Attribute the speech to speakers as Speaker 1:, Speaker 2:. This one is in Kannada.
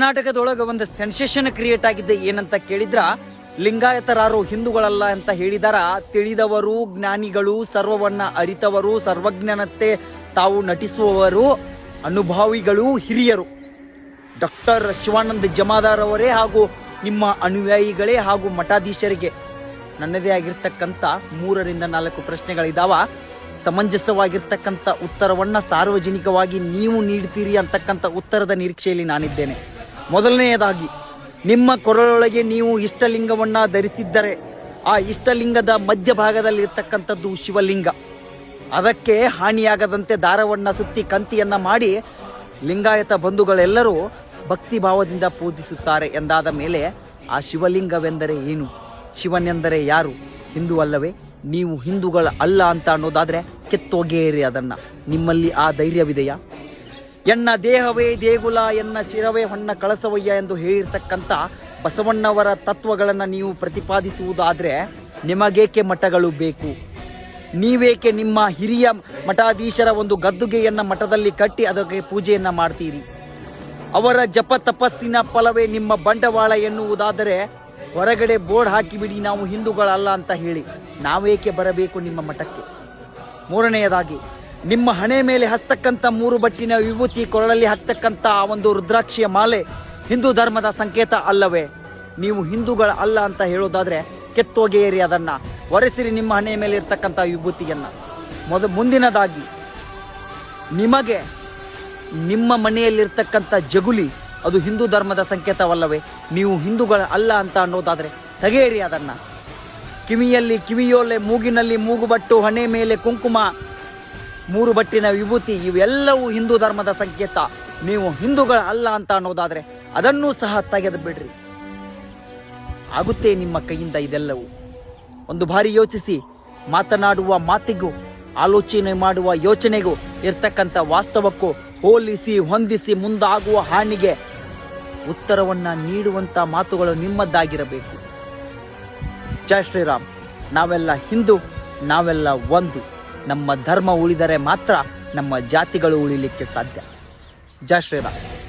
Speaker 1: ಕರ್ನಾಟಕದೊಳಗೆ ಒಂದು ಸೆನ್ಸೇಷನ್ ಕ್ರಿಯೇಟ್ ಆಗಿದ್ದೆ. ಏನಂತ ಕೇಳಿದ್ರ? ಲಿಂಗಾಯತರಾರು ಹಿಂದೂಗಳಲ್ಲ ಅಂತ ಹೇಳಿದಾರ. ತಿಳಿದವರು, ಜ್ಞಾನಿಗಳು, ಸರ್ವವನ್ನ ಅರಿತವರು, ಸರ್ವಜ್ಞನತೆ ತಾವು ನಟಿಸುವವರು, ಅನುಭಾವಿಗಳು, ಹಿರಿಯರು. ಡಾಕ್ಟರ್ ಶಿವಾನಂದ ಜಮಾದಾರ್ ಅವರೇ ಹಾಗೂ ನಿಮ್ಮ ಅನುಯಾಯಿಗಳೇ ಹಾಗೂ ಮಠಾಧೀಶರಿಗೆ ನನ್ನದೇ ಆಗಿರ್ತಕ್ಕಂಥ ಮೂರರಿಂದ ನಾಲ್ಕು ಪ್ರಶ್ನೆಗಳಿದಾವ. ಸಮಂಜಸವಾಗಿರ್ತಕ್ಕಂಥ ಉತ್ತರವನ್ನ ಸಾರ್ವಜನಿಕವಾಗಿ ನೀವು ನೀಡ್ತೀರಿ ಅಂತಕ್ಕಂಥ ಉತ್ತರದ ನಿರೀಕ್ಷೆಯಲ್ಲಿ ನಾನಿದ್ದೇನೆ. ಮೊದಲನೆಯದಾಗಿ, ನಿಮ್ಮ ಕೊರಳೊಳಗೆ ನೀವು ಇಷ್ಟಲಿಂಗವನ್ನ ಧರಿಸಿದ್ದರೆ, ಆ ಇಷ್ಟಲಿಂಗದ ಮಧ್ಯಭಾಗದಲ್ಲಿ ಇರ್ತಕ್ಕಂಥದ್ದು ಶಿವಲಿಂಗ. ಅದಕ್ಕೆ ಹಾನಿಯಾಗದಂತೆ ದಾರವನ್ನ ಸುತ್ತಿ ಕಂತಿಯನ್ನ ಮಾಡಿ ಲಿಂಗಾಯತ ಬಂಧುಗಳೆಲ್ಲರೂ ಭಕ್ತಿ ಭಾವದಿಂದ ಪೂಜಿಸುತ್ತಾರೆ ಎಂದಾದ ಮೇಲೆ ಆ ಶಿವಲಿಂಗವೆಂದರೆ ಏನು? ಶಿವನೆಂದರೆ ಯಾರು? ಹಿಂದೂ ಅಲ್ಲವೇ? ನೀವು ಹಿಂದೂಗಳ ಅಲ್ಲ ಅಂತ ಅನ್ನೋದಾದರೆ ಕೆತ್ತೋಗೇರಿ ಅದನ್ನ. ನಿಮ್ಮಲ್ಲಿ ಆ ಧೈರ್ಯವಿದೆಯಾ? ಎನ್ನ ದೇಹವೇ ದೇಗುಲ, ಎನ್ನ ಶಿರವೇ ಹೊನ್ನ ಕಳಸವಯ್ಯ ಎಂದು ಹೇಳಿರ್ತಕ್ಕಂಥ ಬಸವಣ್ಣವರ ತತ್ವಗಳನ್ನು ನೀವು ಪ್ರತಿಪಾದಿಸುವುದಾದರೆ ನಿಮಗೇಕೆ ಮಠಗಳು ಬೇಕು? ನೀವೇಕೆ ನಿಮ್ಮ ಹಿರಿಯ ಮಠಾಧೀಶರ ಒಂದು ಗದ್ದುಗೆಯನ್ನು ಮಠದಲ್ಲಿ ಕಟ್ಟಿ ಅದಕ್ಕೆ ಪೂಜೆಯನ್ನು ಮಾಡ್ತೀರಿ? ಅವರ ಜಪ ತಪಸ್ಸಿನ ಫಲವೇ ನಿಮ್ಮ ಬಂಡವಾಳ ಎನ್ನುವುದಾದರೆ ಹೊರಗಡೆ ಬೋರ್ಡ್ ಹಾಕಿಬಿಡಿ, ನಾವು ಹಿಂದೂಗಳಲ್ಲ ಅಂತ ಹೇಳಿ ನಾವೇಕೆ ಬರಬೇಕು ನಿಮ್ಮ ಮಠಕ್ಕೆ? ಮೂರನೆಯದಾಗಿ ನಿಮ್ಮ ಹಣೆ ಮೇಲೆ ಹಸ್ತಕ್ಕಂಥ ಮೂರು ಬಟ್ಟಿನ ವಿಭೂತಿ ಕೊರಳಲ್ಲಿ ಹತ್ತಕ್ಕಂಥ ಆ ಒಂದು ರುದ್ರಾಕ್ಷಿಯ ಮಾಲೆ ಹಿಂದೂ ಧರ್ಮದ ಸಂಕೇತ ಅಲ್ಲವೇ? ನೀವು ಹಿಂದೂಗಳ ಅಲ್ಲ ಅಂತ ಹೇಳೋದಾದ್ರೆ ಕೆತ್ತೋಗೆಯೇರಿ ಅದನ್ನ. ಒರೆಸಿರಿ ನಿಮ್ಮ ಹಣೆಯ ಮೇಲೆ ಇರ್ತಕ್ಕಂಥ ವಿಭೂತಿಯನ್ನ. ಮೊದ ಮುಂದಿನದಾಗಿ, ನಿಮಗೆ ನಿಮ್ಮ ಮನೆಯಲ್ಲಿರ್ತಕ್ಕಂಥ ಜಗುಲಿ, ಅದು ಹಿಂದೂ ಧರ್ಮದ ಸಂಕೇತವಲ್ಲವೇ? ನೀವು ಹಿಂದೂಗಳ ಅಲ್ಲ ಅಂತ ಅನ್ನೋದಾದರೆ ತೆಗೆಯಿರಿ ಅದನ್ನು. ಕಿವಿಯಲ್ಲಿ ಕಿವಿಯೋಲೆ, ಮೂಗಿನಲ್ಲಿ ಮೂಗುಬಟ್ಟು, ಹಣೆ ಮೇಲೆ ಕುಂಕುಮ ಮೂರು ಬಟ್ಟಿನ ವಿಭೂತಿ, ಇವೆಲ್ಲವೂ ಹಿಂದೂ ಧರ್ಮದ ಸಂಕೇತ. ನೀವು ಹಿಂದೂಗಳ ಅಲ್ಲ ಅಂತ ಅನ್ನೋದಾದ್ರೆ ಅದನ್ನೂ ಸಹ ತೆಗೆದು ಬಿಡ್ರಿ. ಆಗುತ್ತೆ ನಿಮ್ಮ ಕೈಯಿಂದ ಇದೆಲ್ಲವೂ. ಒಂದು ಬಾರಿ ಯೋಚಿಸಿ, ಮಾತನಾಡುವ ಮಾತಿಗೂ, ಆಲೋಚನೆ ಮಾಡುವ ಯೋಚನೆಗೂ ಇರ್ತಕ್ಕಂಥ ವಾಸ್ತವಕ್ಕೂ ಹೋಲಿಸಿ, ಹೊಂದಿಸಿ ಮುಂದಾಗುವ ಹಾನಿಗೆ ಉತ್ತರವನ್ನ ನೀಡುವಂತ ಮಾತುಗಳು ನಿಮ್ಮದ್ದಾಗಿರಬೇಕು. ಜಯ ಶ್ರೀರಾಮ್. ನಾವೆಲ್ಲ ಹಿಂದೂ, ನಾವೆಲ್ಲ ಒಂದು. ನಮ್ಮ ಧರ್ಮ ಉಳಿದರೆ ಮಾತ್ರ ನಮ್ಮ ಜಾತಿಗಳು ಉಳಿಲಿಕ್ಕೆ ಸಾಧ್ಯ. ಜಯ ಶ್ರೀರಾಮ್.